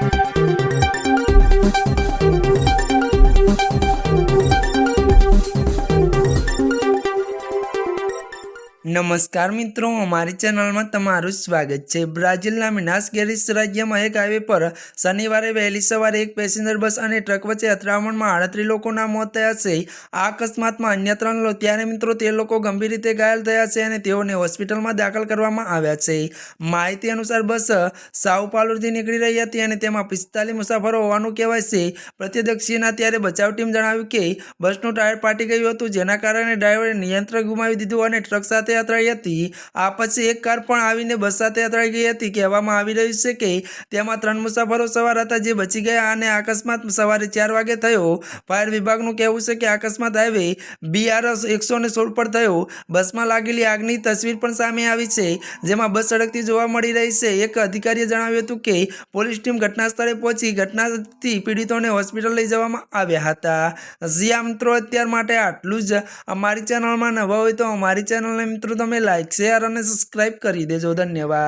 Thank you. નમસ્કાર મિત્રો, અમારી ચેનલમાં તમારું સ્વાગત છે. બ્રાઝિલના મિનાસ ગેરિસ રાજ્યમાં એક હાઈવે પર શનિવારે વહેલી સવારે એક પેસેન્જર બસ અને ટ્રક વચ્ચે અથડામણમાં આડત્રીસ લોકોના મોત થયા છે. આ અકસ્માતમાં અન્ય ત્રણ લોકો ત્યારે મિત્રો, તે લોકો ગંભીર રીતે ઘાયલ થયા છે અને તેઓને હોસ્પિટલમાં દાખલ કરવામાં આવ્યા છે. માહિતી અનુસાર બસ સાઉપાલુરથી નીકળી રહી હતી અને તેમાં પિસ્તાલીસ મુસાફરો હોવાનું કહેવાય છે. પ્રત્યદક્ષીના ત્યારે બચાવ ટીમ જણાવ્યું કે, બસનું ટાયર ફાટી ગયું હતું, જેના કારણે ડ્રાઈવરે નિયંત્રણ ગુમાવી દીધું અને ટ્રક સાથે અથડાઈ હતી. આ પછી એક કાર પણ આવીને બસ સાથે અથડાઈ ગઈ હતી. કહેવામાં આવી રહ્યું છે કે તેમાં ત્રણ મુસાફરો સવાર હતા જે બચી ગયા અને અકસ્માત સવારે ચાર વાગે થયો. ફાયર વિભાગનું કહેવું છે કે અકસ્માત હાઈવે બીઆરએસ એકસો ને સોળ પર થયો. બસમાં લાગેલી આગની તસવીર પણ સામે આવી છે, જેમાં બસ સડકથી જોવા મળી રહી છે. એક અધિકારીએ જણાવ્યું હતું કે પોલીસ ટીમ ઘટના સ્થળે પહોંચી ઘટનાથી પીડિતોને હોસ્પિટલ લઈ જવામાં આવ્યા હતા. જ્યાં મિત્રો, અત્યાર માટે આટલું જ. અમારી ચેનલમાં નવા હોય તો અમારી ચેનલને મિત્રો તમે લાઈક શેર અને સબસ્ક્રાઈબ કરી દેજો. ધન્યવાદ.